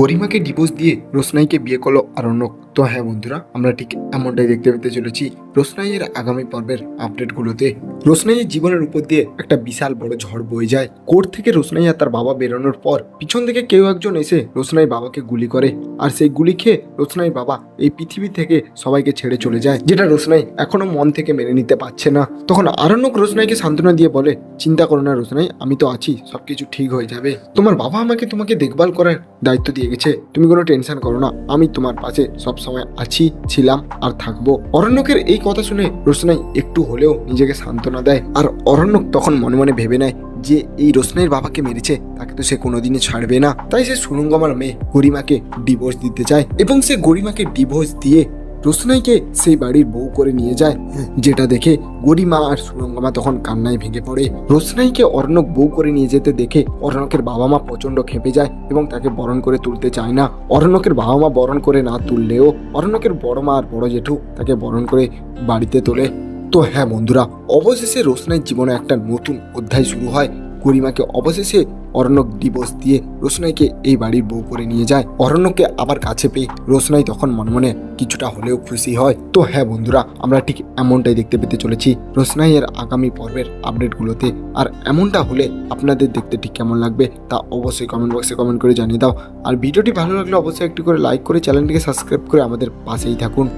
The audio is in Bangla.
গরিমাকে ডিভোর্স দিয়ে রোশনাইকে বিয়ে করল আরণ্যক তো হ্যাঁ বন্ধুরা, আমরা ঠিক এমনটাই দেখতে পেতে চলেছি রোশনাইয়ের আগামী পর্বের আপডেটগুলোতে। রোশনাইয়ের জীবনের উপর দিয়ে একটা বিশাল বড় ঝড় বয়ে যায়। কোর্ট থেকে রোশনাই আর তার বাবা বেরোনোর পর পিছন থেকে কেউ একজন এসে রোশনাই বাবাকে গুলি করে। আর সেই গুলি খেয়ে রোশনাই বাবা এই পৃথিবী থেকে সবাইকে ছেড়ে চলে যায়, যেটা রোশনাই এখনও মন থেকে মেনে নিতে পারছে না। তখন আরণ্যক রোশনাইকে সান্ত্বনা দিয়ে বলে, চিন্তা করো না রোশনাই, আমি তো আছি, সবকিছু ঠিক হয়ে যাবে। তোমার বাবা আমাকে তোমাকে দেখভাল করার দায়িত্ব দিয়ে গেছে তুমি কোনো টেনশন করো না, আমি তোমার পাশে সবসময় আছি, ছিলাম আর থাকব। অরণ্যকের এই কথা শুনে রোশনাই একটু হলেও নিজেকে সান্ত্বনা দেয়। আর অরণ্যক তখন মনে মনে ভেবে নেয় যে এই রোশনাইয়ের বাবাকে মেরেছে, তাকে তো সে কোনোদিনই ছাড়বে না। তাই সে সুরঙ্গমার মেয়ে গরিমাকে ডিভোর্স দিতে চায় এবং সে গরিমাকে ডিভোর্স দিয়ে রোশনাইকে সেই বাড়ির বউ করে নিয়ে যায়। যেটা দেখে গরিমা আর সুরঙ্গমা তখন কান্নায় ভেঙে পড়ে। রোশনাইকে অর্ণব বউ করে নিয়ে যেতে দেখে অর্ণকের বাবা মা প্রচণ্ড খেপে যায় এবং তাকে বরণ করে তুলতে চায় না। অর্ণকের বাবা মা বরণ করে না তুললেও অর্ণকের বড় মা আর বড় জেঠু তাকে বরণ করে বাড়িতে তোলে। তো হ্যাঁ বন্ধুরা, অবশেষে রোশনাইয়ের জীবনে একটা নতুন অধ্যায় শুরু হয়। গরিমাকে অবশেষে অরণ্যক ডিভোর্স দিয়ে রোশনাইকে এই বাড়ির বউ করে নিয়ে যায়। অরণ্যকে আবার কাছে পেয়ে রোশনাই তখন মনে মনে কিছুটা হলেও খুশি হয়। তো হ্যাঁ বন্ধুরা, আমরা ঠিক এমনটাই দেখতে পেতে চলেছি রোশনাইয়ের আগামী পর্বের আপডেটগুলোতে। আর এমনটা হলে আপনাদের দেখতে ঠিক কেমন লাগবে তা অবশ্যই কমেন্ট বক্সে কমেন্ট করে জানিয়ে দাও। আর ভিডিওটি ভালো লাগলে অবশ্যই একটু করে লাইক করে চ্যানেলটিকে সাবস্ক্রাইব করে আমাদের পাশেই থাকুন।